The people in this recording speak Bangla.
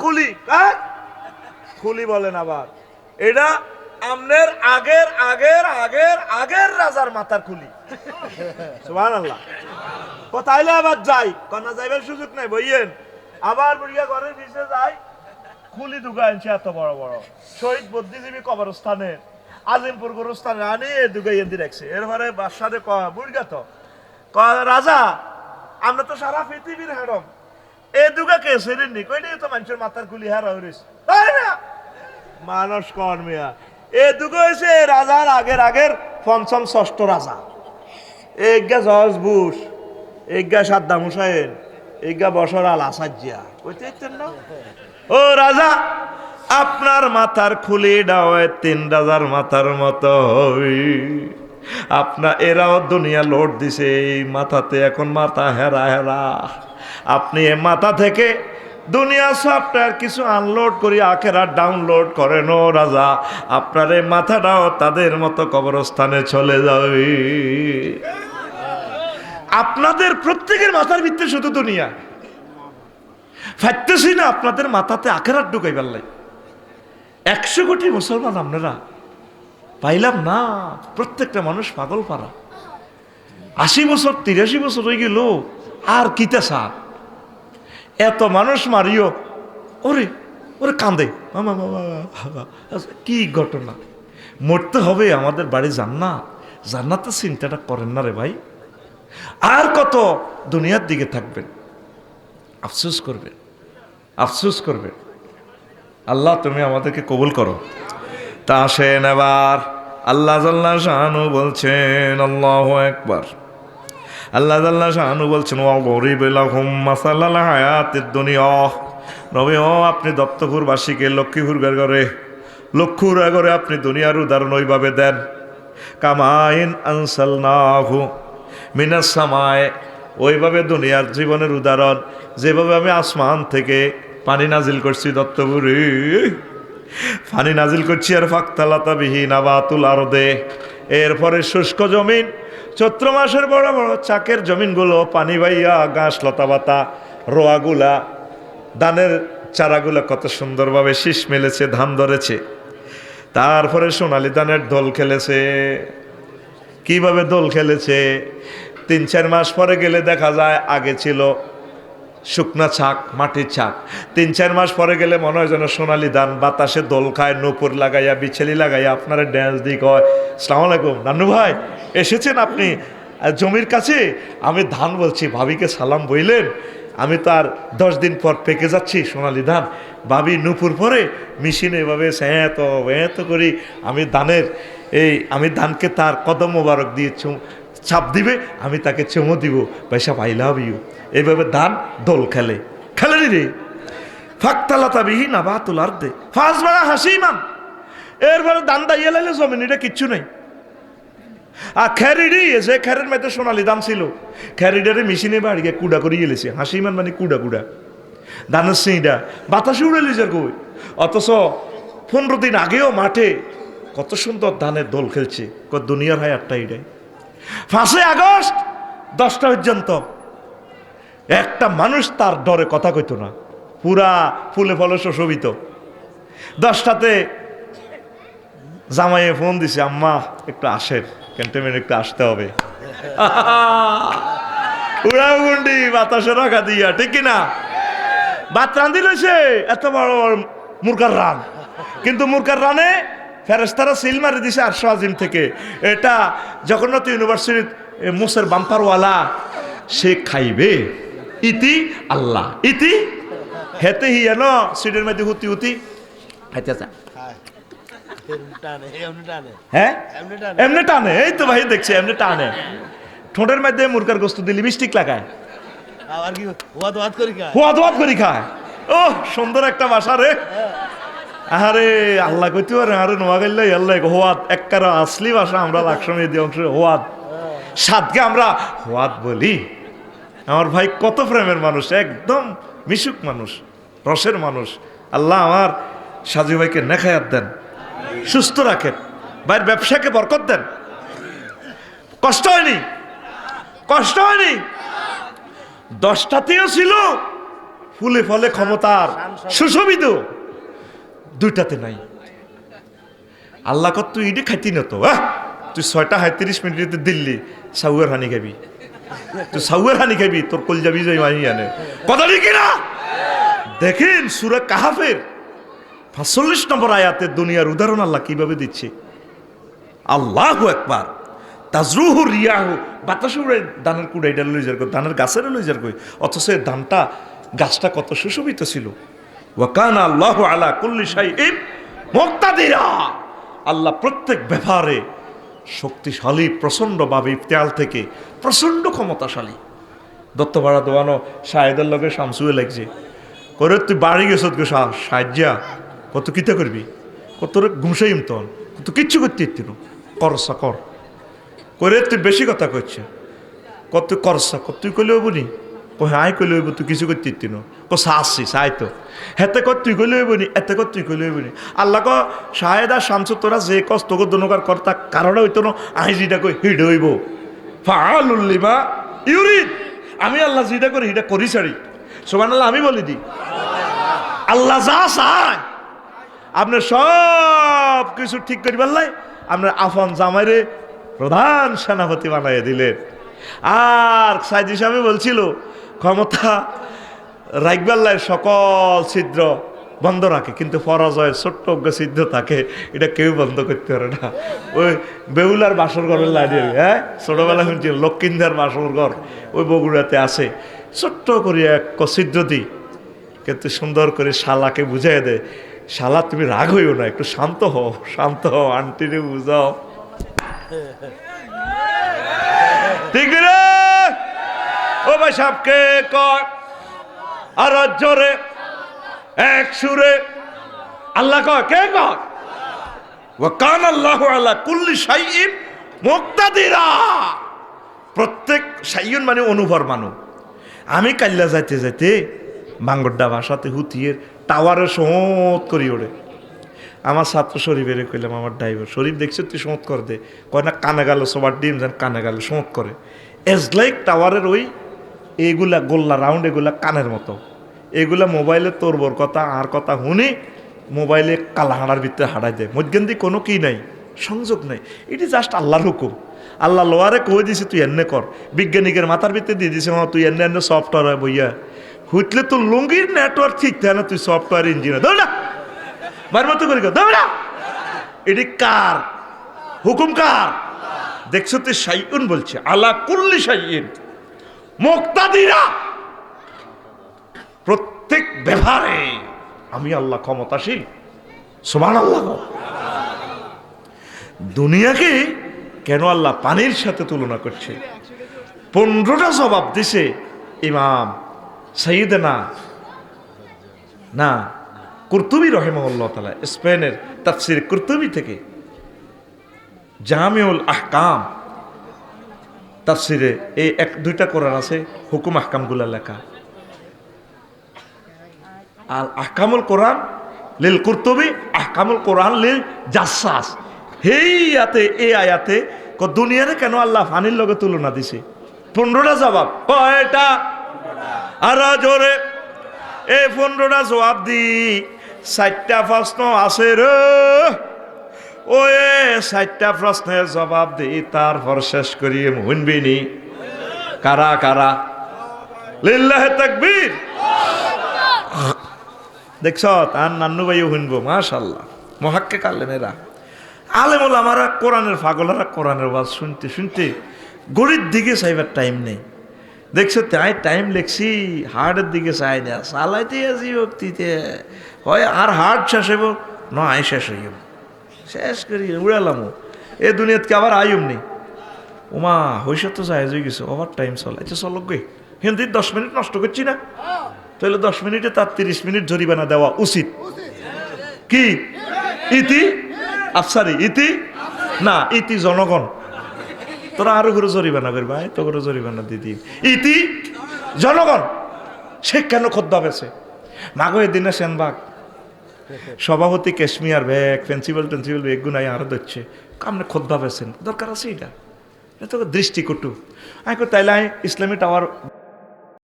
খুলি খুলি বলেন আবার। এটা আমনের আগের আগের আগের আগের রাজার মাথার খুলি আল্লাহ তাইলে আবার যাই? কন্যা যাইবার সুযোগ নাই, বইয়েন। আবার বুড়িয়া ঘরের পিছিয়ে যাই। খুলি দুগা আনছে এত বড় বড়। শহীদ বুদ্ধিজীবী কবরস্থানের আজিমপুর গোরস্থানে আনি এ দুগা ইয়ে রাখছে। এরপরে ক বুড়িয়া তো। রাজা, আমরা তো সারা পৃথিবীর হেরম এ দুগা কে সেরেননি কইনি তো মানুষের মাথার খুলি হারা হইরিস মানুষ কর মিয়া এ দুগো হয়েছে রাজার আগের আগের পঞ্চম ষষ্ঠ রাজা এগা জর্জ বুশ এগা সাদ্দাম হুসাইন এগা বসর আল আসাজিয়া কইতে ইচ্ছেন না ও রাজা আপনার মাথার খুলি ডাওয়ে তিন রাজার মাথার মতো হই আপনা এরাও দুনিয়া লোড দিছে, এই মাথাতে এখন মাথা হেরা হেরা। আপনি এ মাথা থেকে দুনিয়া সফটওয়্যার কিছু আনলোড করি আখেরা ডাউনলোড করেন, ও রাজা। আপনার এই মাথাটাও তাদের মতো কবরস্থানে চলে যাবে আপনাদের প্রত্যেকের মাথার ভিতরে শুধু দুনিয়া। ফাইতেছি না, আপনাদের মাথাতে আখেরাত ঢুকাই পারলাই একশো কোটি মুসলমান আপনারা পাইলাম না। প্রত্যেকটা মানুষ পাগল পারা আশি বছর তিরাশি বছর হয়ে গেল আর কিতে সার এত মানুষ মারিও। ওরে ওরে কান্দে। মামা মামা। আচ্ছা, কি ঘটনা? মরতে হবে আমাদের বাড়ি জান্নাত। জান্নাতের চিন্তাটা করেন না রে ভাই। আর কত দুনিয়ার দিকে থাকবেন। আফসোস করবেন। আফসোস করবেন। আল্লাহ তুমি আমাদেরকে কবুল করো। তা আসেন এবার আল্লাহ জাল্লা শাহানু বলছেন, আল্লাহ একবার আল্লাহ জাল্লা শাহানু বলছেন ও গরিব লাহুম মাসাল্লাহ হায়াতের দুনিয়া। নবী, ও আপনি দত্তপুরবাসীকে লক্ষ্মীপুর করে লক্ষ্মীপুর করে আপনি দুনিয়ার উদাহরণ ওইভাবে দেন। কামাইন আনসাল নাহু মিনাস সামায়। ওইভাবে দুনিয়ার জীবনের উদাহরণ। যেভাবে আমি আসমান থেকে পানি নাজিল করছি দত্তপুরে পানি নাজিল করছি আর ফাঁকতালাতা বিহীন আবাতুল আরও দে এরপরে শুষ্ক জমিন, চৈত্র মাসের বড় বড় চাকের জমিনগুলো, পানি বাইয়া, ঘাস, লতা পাতা, রোয়াগুলা, ধানের চারাগুলা কত সুন্দরভাবে শীষ মেলেছে, ধান ধরেছে। তারপরে সোনালি ধানের দোল খেলেছে। কীভাবে দোল খেলেছে? তিন চার মাস পরে গেলে দেখা যায়, আগে ছিল শুকনা ছাক, মাটির ছাক। তিন, চার মাস পরে গেলে মনে হয় যেন সোনালি ধান বাতাসে দোল খায়, নূপুর লাগাইয়া, বিছেলি লাগাইয়া, আপনারা ড্যান্স দিক কয়, সালাম আলাইকুম, নান্নু ভাই, এসেছেন আপনি? জমির কাছে? আমি ধান বলছি, ভাবিকে সালাম বইলেন, আমি তো আর দশ দিন পর পেকে যাচ্ছি, সোনালি ধান। ভাবি নুপুর পরে মেশিনে এভাবে স্যাঁত এত করি, আমি ধানের এই, আমি ধানকে তার কদম মোবারক দিয়ে চাপ দিবে, আমি তাকে চুমো দিব পয়সা পাই লাভ ইউ এইভাবে ধান দোল খেলে। খেলেনি রে। ফাঁকতালাতা বিহীন আবা তোলার দে ফাঁস বেড়া হাসি ইমান এরপরে দান দাইয়ে লাইলে জমিন এটা কিচ্ছু নেই। আর খ্যারিডি যে খ্যারের মেতে সোনালি দাম ছিল। খ্যারিডারে মেশিনে বাড়ি গিয়ে কুড়া করে গেলেছে। হাসি ইমান মানে কুড়া কুড়া। ধানের সিঁড়া বাতাসে উড়ে লিছে কই অথচ পনেরো দিন আগেও মাঠে কত সুন্দর ধানের দোল খেলছে। কত দুনিয়ার হয় আটটা ইডাই ফাঁসে আগস্ট, দশটা পর্যন্ত। একটা মানুষ তার ডরে কথা কইতো না। পুরা ফুলে ফলে শোভিত দশটাতে জামাইয়ে ফোন দিছে, আম্মা, একটু আসেন, ক্যান্টনমেন্ট একটু আসতে হবে। উড়াগুন্ডি বাতাসে রাখা দিয়া, ঠিক কিনা? ভাত রান্ধি রয়েছে এত বড় মুরগার রান। কিন্তু মুরগার রানে ফেরেস্তারা সিল মারি দিছে আটশো আজিম থেকে। এটা জগন্নাথ ইউনিভার্সিটির মুসের বাম্পারওয়ালা, সে খাইবে? ইতি আল্লাহ। ইতি? হেতে হিয়া ন সিটের মধ্যে হুতি হুতি। এমনি টানে হ্যাঁ এমনি টানে এই তো ভাই দেখছি এমনি টানে। ঠোঁটের মধ্যে মুরগার গোস্ত দিয়ে লিপস্টিক লাগায়। ওয়াদ করি খায়? ও সুন্দর একটা বাসা রে। আরে আল্লাহ কইতে পারে আরে নোয়া গেলে আল্লাহ হোয়াদ এককার আসলি ভাষা আমরা লাকসমে দিয়ে অংশ হোয়াদ। সাদকে আমরা হোয়াদ বলি। আমার ভাই কত প্রেমের মানুষ, একদম মিশুক মানুষ, রসের মানুষ। আল্লাহ আমার সাজু ভাইকে নেখায়াত দেন, সুস্থ রাখেন, ভাইয়ের ব্যবসাকে বরকত দেন। কষ্ট হয়নি কষ্ট হয়নি। দশটাতেও ছিল, ফুলে ফলে ক্ষমতার সুশোভিত, দুইটাতে নাই। আল্লাহ কত তুই ইডি খাইতি না তো! তুই ছয়টা সাঁত্রিশ মিনিটে দিল্লি, সাউয়ের হানি খাবি। তুই সাউয়ের খাবি তোর কল যাবি যাই মানি আনে কথা ঠিক না দেখেন সুরা কাহাফের পাঁচচল্লিশ নম্বর আয়াতে দুনিয়ার উদাহরণ আল্লাহ কীভাবে দিচ্ছে? আল্লাহ একবার তাজরুহু রিয়াহু। বাতাস উড়ে ধানের কুড়াইটা লই যার ধানের গাছের লই যার কই। অথচ ধানটা গাছটা কত সুশোভিত ছিল। ওয়াকান আল্লাহ আলা কুল্লি শাই মুক্তাদিরা। আল্লাহ প্রত্যেক ব্যাপারে শক্তিশালী, প্রচণ্ডভাবে ইফতেয়াল থেকে প্রচণ্ড ক্ষমতাশালী। দত্তপাড়া দোয়ানো শাহেদের লগে শামসুয়ে লাগছে। করে তুই বাড়ি গেছ গো সাহায্যা কত কিতা করবি? কত ঘুমসাইম তখন কত কিচ্ছু করতে ইত্তির করসা কর। করে তুই বেশি কথা করছে কত করসা কত তুই কইলে হইব হ্যাঁ আই কইলে হইব তুই কিছু করতে ইত্তির ক সাহসি সাই তো হেতে কর তুই কইলে হইব নি এতে কর তুই কইলে হইব নি আল্লাহ ক শাহেদা শামসু তোরা যে কস তোকে দনকার কর্তা কারণে হইতো না আই যেটা কই হিড হইব ফাআলুল্লিমা ইউরিদ আমি আল্লাহ যেটা করি সেটা করি ছাড়ি সোমান আল্লাহ আমি বলি দি আল্লাহ যা চায় আপনি সব কিছু ঠিক করি পারলাই আপনার আফন জামাইরে প্রধান সেনাপতি বানাইয়ে দিলেন আর সাইদি সাহেব বলছিল ক্ষমতা রাইকবাল্লার সকল ছিদ্র বন্ধ রাখে, কিন্তু পরাজয়ের ছোট্ট ছিদ্র থাকে, এটা কেউ বন্ধ করতে পারে না। ওই বেউলার বাসর ঘরের লাইনে হ্যাঁ? ছোটবেলা শুনছি লক্ষ্মীন্দার বাসর ঘর, ওই বগুড়াতে আছে। ছোট্ট করে এক ছিদ্র দিই, কিন্তু সুন্দর করে শালাকে বুঝাই দেয় শালা, তুমি রাগ হইও না, একটু শান্ত হও শান্ত হও, আন্টিরে বুঝাও। ঠিক রে ও ভাই আর জোরে, এক সুরে। আল্লাহ কয়, কে কর ও কান আল্লাহ আল্লাহ কুল্লি সাইন মুক্তাদিরা। প্রত্যেক সাইয়ন মানে অনুভর মানুষ। আমি কাল্লা যাইতে যাইতে বাঙ্গড্ডা ভাষাতে হুতিয়ের টাওয়ারে সমত করি ওড়ে আমার ছাত্র শরীফের কইলাম, আমার ড্রাইভার, শরীফ, দেখছে তুই সমত করে দে। কয়, না কানে গেল সবার ডিম যেন কানে গেল সমত করে। এজ লাইক টাওয়ারের ওই এইগুলা গোল্লা রাউন্ড এগুলা কানের মতো। এগুলা মোবাইলে তোরবর কথা, আর কথা শুনি মোবাইলে কালা হাঁড়ার ভিতরে হারাই দেয়। মধ্যে কোনো কি নাই, সংযোগ নাই। এটি জাস্ট আল্লাহর হুকুম। আল্লাহ লোয়ারে কই দিছে, তুই এনে কর। বিজ্ঞানিকের মাথার ভিতরে দিয়ে দিছে হ্যাঁ তুই এনে এনে সফটওয়্যার বইয়া। হুইটলে তোর লুঙ্গির নেটওয়ার্ক ঠিক থাকে না, তুই সফটওয়্যার ইঞ্জিনিয়ার না বার মতো করি না এটি কার? হুকুম কার? দেখছ তুই সাইউন বলছে আল্লাহ কুল্লি সাইন মুক্তাদিরা! প্রত্যেক ব্যবহারে আমি আল্লাহ ক্ষমতাশীল। সমান আল্লাহ দুনিয়াকে কেন আল্লাহ পানির সাথে তুলনা করছে? পনেরোটা জবাব দিছে ইমাম সঈদনা না, কুর্তুবি রহেমউল্লাহ স্পেনের তাফসির কুর্তুবি থেকে। জামিউল আহকাম তাফসিরে এই এক, দুইটা কোরআন আছে, হুকুম আহকামগুলা লেখা। আর আহকামুল কোরআন লিল কুর্তুবি, আহকামুল কোরআন লিল জাসাস। হেই আয়াতে এই আয়াতে দুনিয়ারে কেন আল্লাহ ফানির লগে তুলনা দিছে? পনেরোটা জবাব। কয়টা? আর জোরে। এই পনেরোটা জবাব দি। চারটা প্রশ্ন আছে রে। ওই চারটা প্রশ্নের জবাব দি তারপর শেষ করিয়ে শুনবিনি কারা কারা? লিল্লাহ তাকবীর। দেখছ, তার নান্নু ভাইও শুনব, মাশাল্লাহ। মহাক্কে কালেন এরা আলেমুল আমারা কোরআনের পাগলারা কোরআনের ওয়াজ শুনতে শুনতে গড়ির দিকে চাইবার টাইম নেই। দেখছ, তাই টাইম লেখছি হার্টের দিকে চাই না, চালাইতে আছি ভক্তিতে। হয় আর হার্ট শেষ হইব, নয় শেষ হইব। শেষ করি উড়ালামও এ দুনিয়াতকে আবার আয়ুম নেই। ওমা হইসে তো যায় হয়ে গেছে, ওভার টাইম চলাইছে চলক গে। হিন্দি দশ মিনিট নষ্ট করছি না? তাহলে দশ মিনিটে তার তিরিশ মিনিট জরিমানা দেওয়া উচিত। কি? ইতি? আফসারি ইতি? না, ইতি জনগণ। তোরা আরও করে জরিমানা করবা এই তো করে জরিমানা দিদি ইতি? জনগণ। সে কেন খদ্দা পেছে মাগো, এদিনে সেনবাগ। সভাপতি কেশমিয়ার ব্যাগ প্রিন্সিপাল টেন্সিপাল ব্যাগ গুনাই আরও দিচ্ছে কামনে খোদ ভাবেছেন দরকার আছে এটা? এটা তো দৃষ্টিকটু। আমি তাইলে আমি ইসলামী টাওয়ার